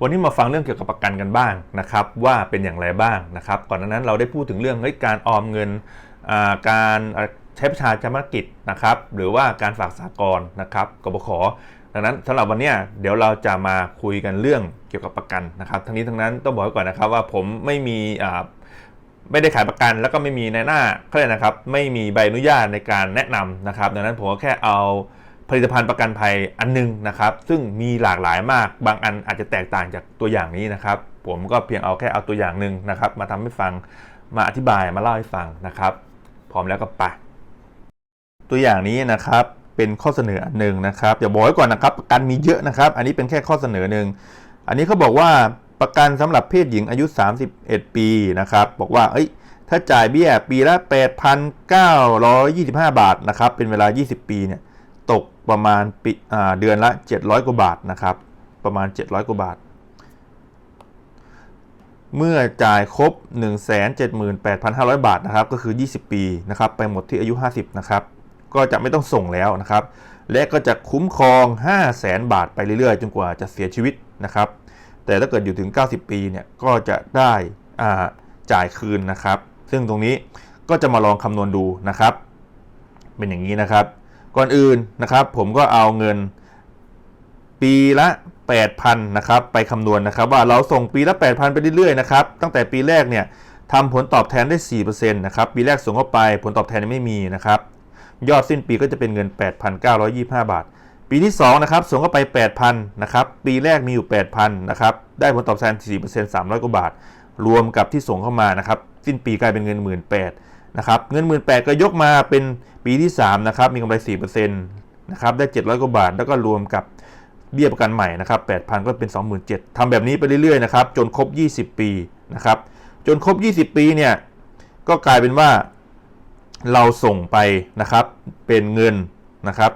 วันนี้มาฟังเรื่องเกี่ยวกับประกันกันบ้างนะครับว่าเป็นอย่างไรบ้างนะครับ ก่อนหน้านั้นเราได้พูดถึงเรื่องเฮ้ยการออมเงินการใช้ประชาชนกิจนะครับหรือว่าการฝากสากลนะครับกบขดังนั้นสำหรับวันนี้เดี๋ยวเราจะมาคุยกันเรื่องเกี่ยวกับประกันนะครับ ทั้งนี้ทั้งนั้นต้องบอกไว้ก่อนนะครับว่าผมไม่มีไม่ได้ขายประกันแล้วก็ไม่มีในหน้าเขาเรียนะครับ ไม่มีใบอนุญาตในการแนะนำนะครับ ดังนั้นผมก็แค่เอา ผลิตภัณฑ์ประกันภัยอันหนึงนะครับ ซึ่งมีหลากหลายมากบางอันอาจจะแตกต่างจากตัวอย่างนี้นะครับ ผมก็เพียงเอาแค่เอาตัวอย่างหนึ่งนะครับ มาทำให้ฟังมาอธิบายมาเล่าให้ฟังนะครับ พร้อมแล้วก็ไปตัวอย่างนี้นะครับเป็นข้อเสนออันหนึ่งนะครับอย่าบอกไว้ก่อนนะครับประกันมีเยอะนะครับ อันนี้เป็นแค่ข้อเสนอหนึ่งอันนี้เขาบอกว่าประกันสำหรับเพศหญิงอายุ 31 ปีนะครับบอกว่าเอ้ยถ้าจ่ายเบี้ยปีละ 8,925 บาทนะครับเป็นเวลา 20 ปีเนี่ย ตกประมาณปีอ่าเดือนละ 700 กว่าบาทนะครับ ประมาณ 700 กว่าบาท เมื่อจ่ายครบ 178,500 บาทนะครับ ก็คือ 20 ปีนะครับ ไปหมดที่อายุ 50 นะครับ ก็จะไม่ต้องส่งแล้วนะครับ และก็จะคุ้มครอง 5 0 0แสนบาทไปเรื่อยๆ จนกว่าจะเสียชีวิตนะครับ แต่ถ้าเกิดอยู่ถึง 90 ปีเนี่ย ก็จะได้อ่าจ่ายคืนนะครับ ซึ่งตรงนี้ก็จะมาลองคำนวณดูนะครับ เป็นอย่างนี้นะครับ ก่อนอื่นนะครับผมก็เอาเงินปีละ 8,000นะครับไปคำนวณนะครับว่าเราส่งปีละ 8,000 ไปเรื่อยๆนะครับตั้งแต่ปีแรกเนี่ยทำผลตอบแทนได้4%นะครับปีแรกส่งเข้าไปผลตอบแทนไม่มีนะครับยอดสิ้นปีก็จะเป็นเงิน 8,925 บาท ปีที่2นะครับส่งเข้าไป 8,000นะครับปีแรกมีอยู่ 8,000นะครับได้ผลตอบแทน4% 300 กว่าบาท รวมกับที่ส่งเข้ามานะครับสิ้นปีกลายเป็นเงิน 18,000 นะครับเงิน 18,000ก็ยกมาเป็นปีที่3นะครับมีกำไร4%นะครับได้ 700 กว่าบาท แล้วก็รวมกับเบี้ยประกันใหม่นะครับ8,000 ก็เป็น 27,000ทำแบบนี้ไปเรื่อยๆนะครับจนครบ 20 ปีนะครับจนครบ 20 ปีเนี่ยก็กลายเป็นว่าเราส่งไปนะครับเป็นเงินนะครับ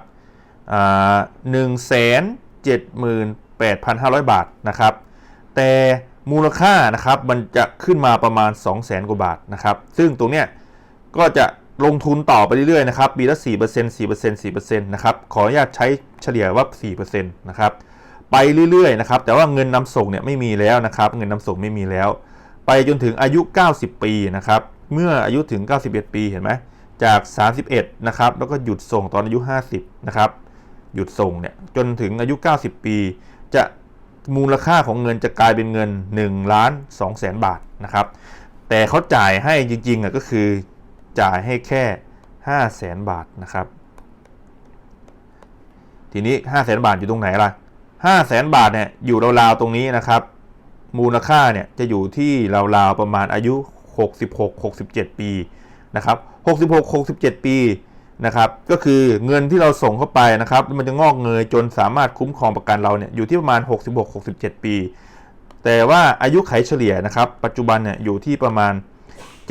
หนึ่งแสนเจ็ดหมื่นแปดพันห้าร้อยบาทนะครับ แต่มูลค่านะครับมันจะขึ้นมาประมาณ 2 0 0แสนกว่าบาทนะครับ ซึ่งตรงเนี้ย ก็จะลงทุนต่อไปเรื่อยๆนะครับปีละ 4% 4% 4%นะครับ ขออนุญาตใช้เฉลี่ยว่า 4%นะครับ ไปเรื่อยๆนะครับ แต่ว่าเงินนำส่งเนี่ยไม่มีแล้วนะครับ เงินนำส่งไม่มีแล้ว ไปจนถึงอายุ 90 ปีนะครับ เมื่ออายุถึง 91 ปีเห็นไหมจาก 31 นะครับ แล้วก็หยุดส่งตอนอายุ 50 นะครับ หยุดส่งเนี่ยจนถึงอายุ 90 ปี จะมูลค่าของเงินจะกลายเป็นเงิน1ล้าน2แสนบาทนะครับ แต่เขาจ่ายให้จริงๆอะก็คือ จ่ายให้แค่5แสนบาทนะครับ ทีนี้5แสนบาทอยู่ตรงไหนล่ะ5แสนบาทเนี่ยอยู่ราวๆตรงนี้นะครับ มูลค่าเนี่ยจะอยู่ที่ราวๆประมาณอายุ 66-67 ปีนะครับ66-67 ปีนะครับก็คือเงินที่เราส่งเข้าไปนะครับ มันจะงอกเงยจนสามารถคุ้มครองประกันเราเนี่ยอยู่ที่ประมาณ 66-67 ปี แต่ว่าอายุไขเฉลี่ยนะครับ ปัจจุบันเนี่ยอยู่ที่ประมาณ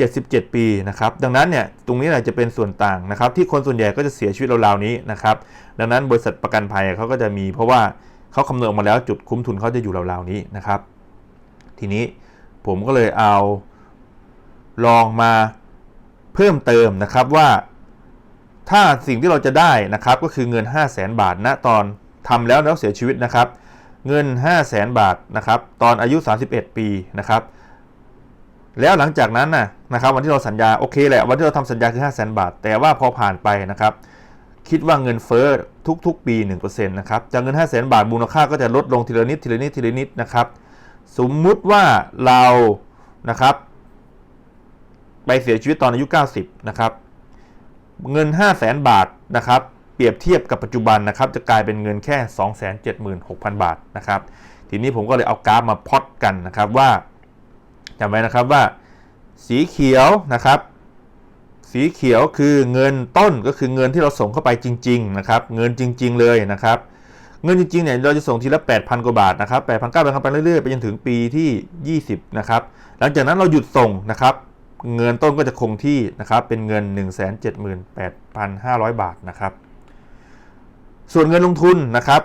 77 ปีนะครับดังนั้นเนี่ยตรงนี้แหละจะเป็นส่วนต่างนะครับที่คนส่วนใหญ่ก็จะเสียชีวิตราวๆนี้นะครับดังนั้นบริษัทประกันภัยเขาก็จะมีเพราะว่าเขาคำนวณออกมาแล้วจุดคุ้มทุนเขาจะอยู่ราวๆนี้นะครับ ทีนี้ผมก็เลยเอาลองมาเพิ่มเติมนะครับว่า ถ้าสิ่งที่เราจะได้นะครับก็คือเงิน 5 0 0แสนบาทณตอนทำแล้วแล้วเสียชีวิตนะครับ เงิน 5 0 0แสนบาทนะครับตอนอายุ 31 ปีนะครับ แล้วหลังจากนั้นนะนะครับวันที่เราสัญญาโอเคแหละวันที่เราทำสัญญาคือ5 0 0แสนบาท แต่ว่าพอผ่านไปนะครับ คิดว่าเงินเฟ้อทุกๆ ปี1%นะครับจากเงิน 5 0 0แสนบาทมูลค่าก็จะลดลงทีละนิดทีละนิดทีละนิดนะครับ สมมุติว่าเรานะครับ ไปเสียชีวิตตอนอายุ 90 นะครับ เงิน 5 0 0แสนบาทนะครับเปรียบเทียบกับปัจจุบันนะครับ จะกลายเป็นเงินแค่ 276,000 บาทนะครับ ทีนี้ผมก็เลยเอากราฟมาพอตกันนะครับว่า จำไว้นะครับว่า สีเขียวนะครับ สีเขียวคือเงินต้นก็คือเงินที่เราส่งเข้าไปจริง ๆ นะครับ เงินจริง ๆ เลยนะครับ เงินจริงๆเนี่ยเราจะส่งทีละ 8,000 กว่าบาทนะครับ8,900 8,000ไปเรื่อยๆไปจนถึงปีที่ 20 นะครับ หลังจากนั้นเราหยุดส่งนะครับ เงินต้นก็จะคงที่นะครับเป็นเงิน 178,500 บาทนะครับ ส่วนเงินลงทุนนะครับ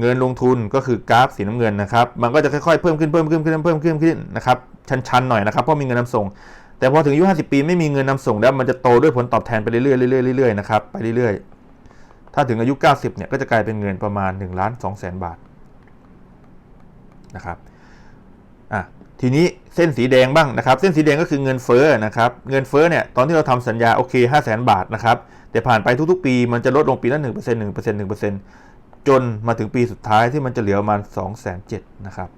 เงินลงทุนก็คือกราฟสีน้ำเงินนะครับ มันก็จะค่อยๆเพิ่มขึ้นเพิ่มขึ้นเพิ่มขึ้นเพิ่มขึ้นนะครับชันๆหน่อยนะครับเพราะมีเงินนำส่ง แต่พอถึงอายุ50 ปีไม่มีเงินนำส่งแล้วมันจะโตด้วยผลตอบแทนไปเรื่อยๆเรื่อยๆเรื่อยๆนะครับไปเรื่อยๆ ถ้าถึงอายุ 90เนี่ยก็จะกลายเป็นเงินประมาณ1ล้าน2แสนบาทนะครับอะทีนี้เส้นสีแดงบ้างนะครับ เส้นสีแดงก็คือเงินเฟ้อนะครับ เงินเฟ้อเนี่ยตอนที่เราทำสัญญาโอเค5 0 0แสนบาทนะครับ แต่ผ่านไปทุกๆ ปีมันจะลดลงปีละ1% 1% 1% จนมาถึงปีสุดท้ายที่มันจะเหลือประมาณ2 7 0 0 0นะครับ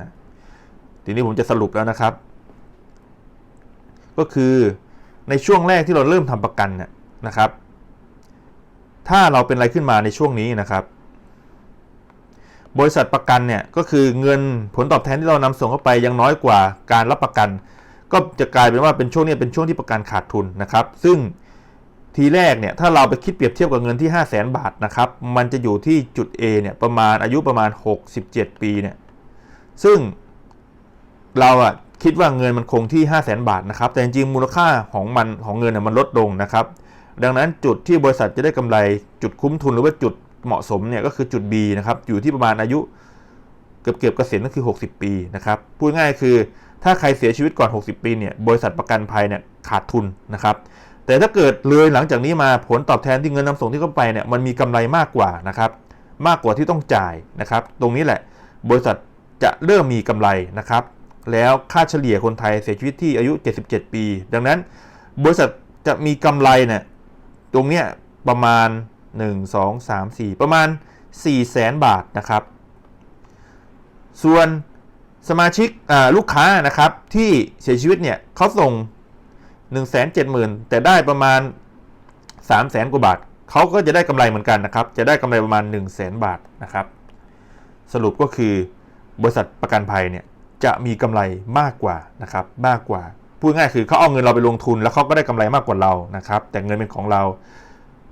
นะทีนี้ผมจะสรุปแล้วนะครับ ก็คือในช่วงแรกที่เราเริ่มทำประกันเนี่ยนะครับ ถ้าเราเป็นอะไรขึ้นมาในช่วงนี้นะครับ บริษัทประกันเนี่ยก็คือเงินผลตอบแทนที่เรานำส่งเข้าไปยังน้อยกว่าการรับประกัน ก็จะกลายเป็นว่าเป็นช่วงนี้เป็นช่วงที่ประกันขาดทุนนะครับ ซึ่ง ทีแรกเนี่ยถ้าเราไปคิดเปรียบเทียบกับเงินที่ 5 0 0แสนบาทนะครับมันจะอยู่ที่จุด A เนี่ยประมาณอายุประมาณ 67 ปีเนี่ยซึ่งเราอะคิดว่าเงินมันคงที่ 5 0 0แสนบาทนะครับ แต่จริงๆ มูลค่าของมันของเงินเนี่ยมันลดลงนะครับ ดังนั้นจุดที่บริษัทจะได้กำไรจุดคุ้มทุนหรือว่าจุดเหมาะสมเนี่ยก็คือจุด B นะครับอยู่ที่ประมาณอายุเกือบเกือบเกษียณก็คือ 60 ปีนะครับพูดง่ายคือถ้าใครเสียชีวิตก่อน 60 ปีเนี่ยบริษัทประกันภัยเนี่ยขาดทุนนะครับ แต่ถ้าเกิดเลยหลังจากนี้มาผลตอบแทนที่เงินนำส่งที่เข้าไปเนี่ยมันมีกำไรมากกว่านะครับ มากกว่าที่ต้องจ่ายนะครับ ตรงนี้แหละ บริษัทจะเริ่มมีกำไรนะครับ แล้วค่าเฉลี่ยคนไทยเสียชีวิตที่อายุ 77 ปี ดังนั้น บริษัทจะมีกำไรเนี่ยตรงเนี้ยประมาณ 1 2 3 4 ประมาณ4แสนบาทนะครับ ส่วนสมาชิกลูกค้านะครับที่เสียชีวิตเนี่ยเขาส่ง 1 7 0 0 0 0แต่ได้ประมาณ3 0 0แสนกว่าบาทเขาก็จะได้กำไรเหมือนกันนะครับ จะได้กำไรประมาณ1 0 0 0 0แสนบาทนะครับ สรุปก็คือบริษัทประกันภัยเนี่ยจะมีกำไรมากกว่านะครับมากกว่าพูดง่ายคือเขาเอาเงินเราไปลงทุนแล้วเขาก็ได้กำไรมากกว่าเรานะครับ แต่เงินเป็นของเรา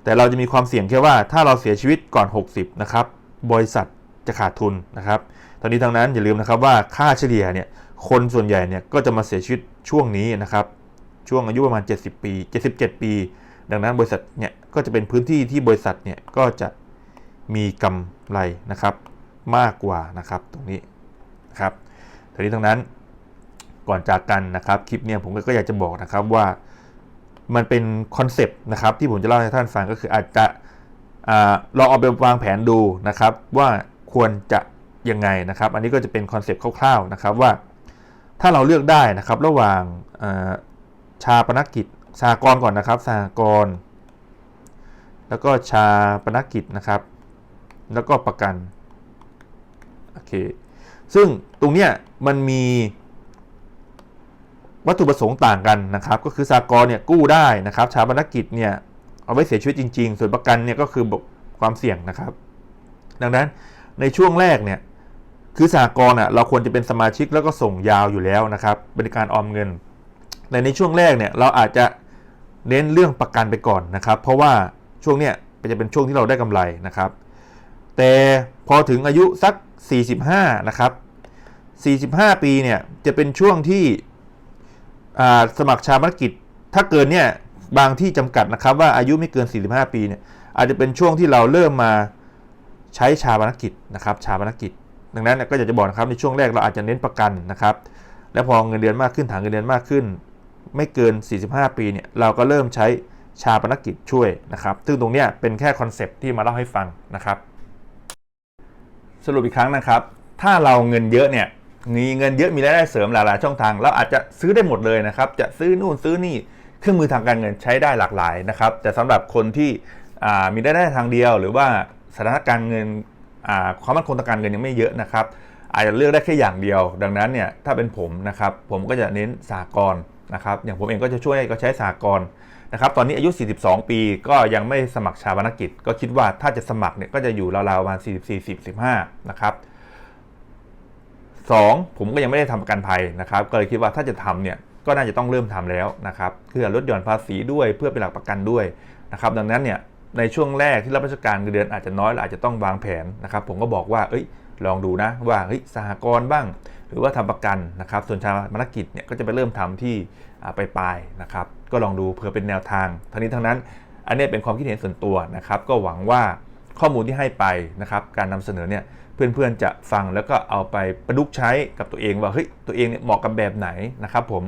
แต่เราจะมีความเสี่ยงแค่ว่าถ้าเราเสียชีวิตก่อน 60นะครับบริษัทจะขาดทุนนะครับตอนนี้ทั้งนั้นอย่าลืมนะครับว่าค่าเฉลี่ยเนี่ยคนส่วนใหญ่เนี่ยก็จะมาเสียชีวิตช่วงนี้นะครับ ช่วงอายุประมาณ 70 ปี 77 ปี ดังนั้นบริษัทเนี่ยก็จะเป็นพื้นที่ที่บริษัทเนี่ยก็จะมีกำไรนะครับมากกว่านะครับตรงนี้นะครับทีนี้ทั้งนั้นก่อนจากกันนะครับคลิปเนี่ยผมก็อยากจะบอกนะครับว่ามันเป็นคอนเซปต์นะครับที่ผมจะเล่าให้ท่านฟังก็คืออาจจะลองเอาไปวางแผนดูนะครับ ว่าควรจะยังไงนะครับ อันนี้ก็จะเป็นคอนเซปต์คร่าวๆนะครับว่าถ้าเราเลือกได้นะครับระหว่าง ชาปนกิจสากรก่อนนะครับสากร แล้วก็ชาปนกิจนะครับ แล้วก็ประกันโอเคซึ่งตรงเนี้ยมันมีวัตถุประสงค์ต่างกันนะครับ ก็คือสากลเนี่ยกู้ได้นะครับชาปนกิจเนี่ยเอาไว้เสียชีวิตจริง ๆ ส่วนประกันเนี่ยก็คือความเสี่ยงนะครับ ดังนั้นในช่วงแรกเนี่ยคือสากลอะเราควรจะเป็นสมาชิกแล้วก็ส่งยาวอยู่แล้วนะครับเป็นการออมเงิน แต่ในช่วงแรกเนี่ยเราอาจจะเน้นเรื่องประกันไปก่อนนะครับ เพราะว่าช่วงเนี้ยจะเป็นช่วงที่เราได้กำไรนะครับ แต่พอถึงอายุสัก 45 นะครับ 45 ปีเนี่ยจะเป็นช่วงที่สมัครชาปนกิจ ถ้าเกินเนี่ยบางที่จำกัดนะครับว่าอายุไม่เกิน 45 ปีเนี่ยอาจจะเป็นช่วงที่เราเริ่มมาใช้ชาปนกิจนะครับชาปนกิจ ดังนั้นก็อยากจะบอกนะครับในช่วงแรกเราอาจจะเน้นประกันนะครับ แล้วพอเงินเดือนมากขึ้นฐานเงินเดือนมากขึ้น ไม่เกิน 45 ปีเนี่ยเราก็เริ่มใช้ชาปนกิจช่วยนะครับ ซึ่งตรงนี้เป็นแค่คอนเซปที่มาเล่าให้ฟังนะครับ สรุปอีกครั้งนะครับ ถ้าเราเงินเยอะเนี่ยมีเงินเยอะมีรายได้เสริมหลายๆช่องทางเราอาจจะซื้อได้หมดเลยนะครับ จะซื้อนู่นซื้อนี่เครื่องมือทางการเงินใช้ได้หลากหลายนะครับ แต่สำหรับคนที่มีรายได้ทางเดียว หรือว่าสถานการณ์เงินความมั่นคงทางการเงินยังไม่เยอะนะครับ อาจจะเลือกได้แค่อย่างเดียว ดังนั้นเนี่ยถ้าเป็นผมนะครับ ผมก็จะเน้นสากล นะครับอย่างผมเองก็จะช่วยก็ใช้สากลนะครับตอนนี้อายุ 42 ปีก็ยังไม่สมัครชาบนกิจ ก็คิดว่าถ้าจะสมัครเนี่ยก็จะอยู่ราวๆประมาณ44 45นะครับ2ผมก็ยังไม่ได้ทำประกันภัยนะครับ ก็เลยคิดว่าถ้าจะทำเนี่ยก็น่าจะต้องเริ่มทำแล้วนะครับเพื่อลดหย่อนภาษีด้วยเพื่อเป็นหลักประกันด้วยนะครับ ดังนั้นเนี่ยในช่วงแรกที่รับราชการเงินเดือนอาจจะน้อยอาจจะต้องวางแผนนะครับ ผมก็บอกว่าเอ้ย ลองดูนะว่าสหกรณ์บ้าง หรือว่าทำประกันนะครับ ส่วนชาวมรกิจเนี่ยก็จะไปเริ่มทำที่ไปปลายนะครับ ก็ลองดูเพื่อเป็นแนวทางทั้งนี้ทั้งนั้น อันนี้เป็นความคิดเห็นส่วนตัวนะครับ ก็หวังว่าข้อมูลที่ให้ไปนะครับ การนำเสนอเนี่ยเพื่อนๆจะฟังแล้วก็เอาไปประยุกใช้กับตัวเองว่าเฮ้ยตัวเองเนี่ยเหมาะกับแบบไหนนะครับ ผม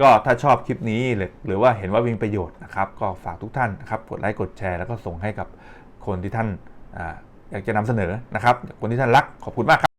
ก็ถ้าชอบคลิปนี้หรือว่าเห็นว่ามีประโยชน์นะครับ ก็ฝากทุกท่านนะครับกดไลค์กดแชร์แล้วก็ส่งให้กับคนที่ท่าน อยากจะนำเสนอนะครับคนที่ท่านรักขอบคุณมากครับ